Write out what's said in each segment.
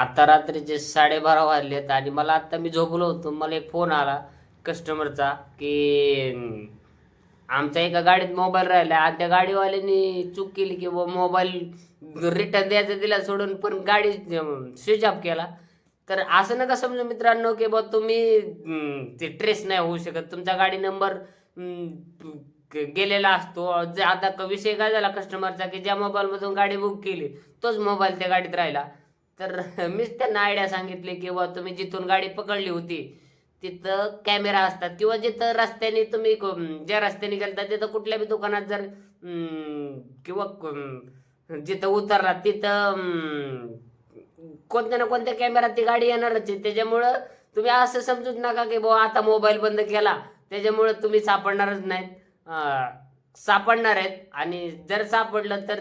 आता रात्रीचे साडेबारा वाजलेत आणि मला आता मी झोपलो होतो मला एक फोन आला कस्टमरचा की आमच्या एका गाडीत मोबाईल राहिला आणि त्या गाडीवाल्यानी चूक केली की मोबाईल रिटर्न द्यायचं दिला सोडून पण गाडी स्विच ऑफ केला. तर असं नका समजू मित्रांनो की बा तुम्ही ते ट्रेस नाही होऊ शकत. तुमचा गाडी नंबर गेलेला असतो. जे आता विषय काय झाला कस्टमरचा की ज्या मोबाईलमधून गाडी बुक केली तोच मोबाईल त्या गाडीत राहिला. तर मीच त्यांना आयडिया सांगितली की बा तुम्ही जिथून गाडी पकडली होती तिथं कॅमेरा असतात. किंवा जिथं रस्त्याने तुम्ही ज्या रस्त्याने गेलता तिथं कुठल्या बी दुकानात जर किंवा जिथं उतरला तिथं कोणत्या ना कोणत्या कॅमेरात ती गाडी येणारच आहे. त्याच्यामुळं तुम्ही असं समजूच नका की बुवा आता मोबाईल बंद केला. त्याच्यामुळं तुम्ही सापडणारच नाहीत. सापडणार आहेत. आणि जर सापडलं तर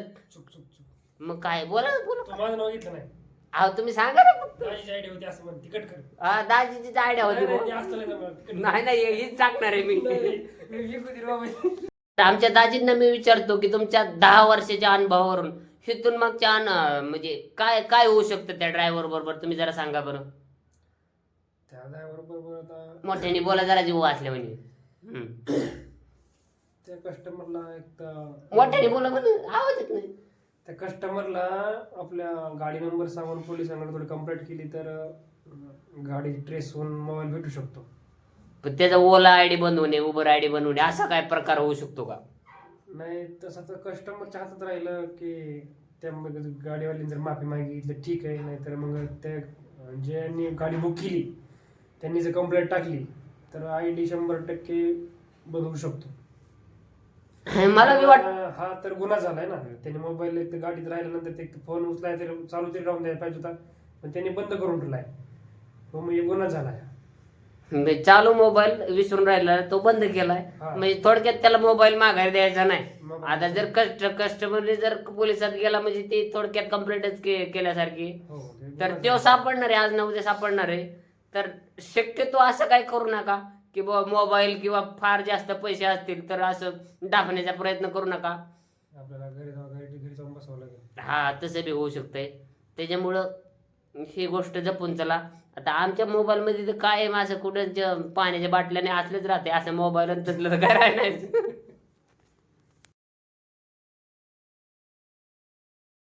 मग काय? बोला बोला. तू माझं नाव घेतलं नाही. अहो तुम्ही सांगा ना फक्त. माझी आयडिया होती असं म्हण तिकट कर हा, दाजीचीच आयडिया होती नाही. नाही, असं नाही जमणार, तिकट कर. नाही नाही हीच टाकणार आहे मी नाही, नाही, मी विकू दे बाबा. तर आमच्या दाजींना मी विचारतो की तुमच्या दहा वर्षाच्या अनुभवावरून हिथून मागच्या अन- म्हणजे काय काय होऊ शकतं त्या ड्रायव्हर बरोबर तुम्ही जरा सांगा बरं त्या driver बरोबर आता मोठ्याने बोला जरा जीव वाचले म्हणजे हम्म. त्या कस्टमरला एक तर मोठ्याने बोला म्हणून आवाज येत नाही त्या कस्टमरला आपल्या गाडी नंबर सांगून पोलिसांकडे थोडी कंप्लेंट केली तर अं, गाडी ट्रेस होऊन मोबाईल भेटू शकतो. पण त्याचा ओला आयडी बनवणे उबर आयडी बनवणे असा काय प्रकार होऊ शकतो का? नाही तसं तर कस्टमरच्या हातात राहिलं की त्या मग गाडीवाल्याने जर माफी मागितली ठीक आहे नाहीतर मग त्या ज्यांनी गाडी बुक केली त्यांनी जर कंप्लेंट टाकली तर आय डी शंभर टक्के बदलू शकतो. मला बी वाट हा तर गुन्हा झालाय ना. त्याने मोबाईल एक तर गाडीत राहिल्यानंतर ते फोन उचलाय तरी चालू तरी राहून द्यायला पाहिजे होता. पण त्याने बंद करून ठेवलाय. मग हे गुन्हा झालाय. म्हणजे चालू मोबाईल विसरून राहिला तो बंद केलाय. हा. म्हणजे थोडक्यात त्याला मोबाईल माघारी द्यायचा नाही. मग- आता जर कस्ट कस्टमरने जर पोलिसात गेला म्हणजे ते थोडक्यात कंप्लेंटच केल्यासारखी. हो ते तर गुन्हा तो. सापडणार आहे आज ना उद्या सापडणार आहे. तर शक्यतो असं काय करू नका. की बाबा मोबाईल किंवा फार जास्त पैसे असतील तर असं दाखवण्याचा प्रयत्न करू नका. आपल्याला घरी जाऊ घरी घरी जाऊन बसावं लागेल. हा तसं बी होऊ शकतंय. त्याच्यामुळं ही गोष्ट जपून चला. आता आमच्या मोबाईलमध्ये तर काय आहे माझं कुठं ज- पाण्याच्या बाटल्याने असलेच राहते असं मोबाईल तसलं तर काय राहणार?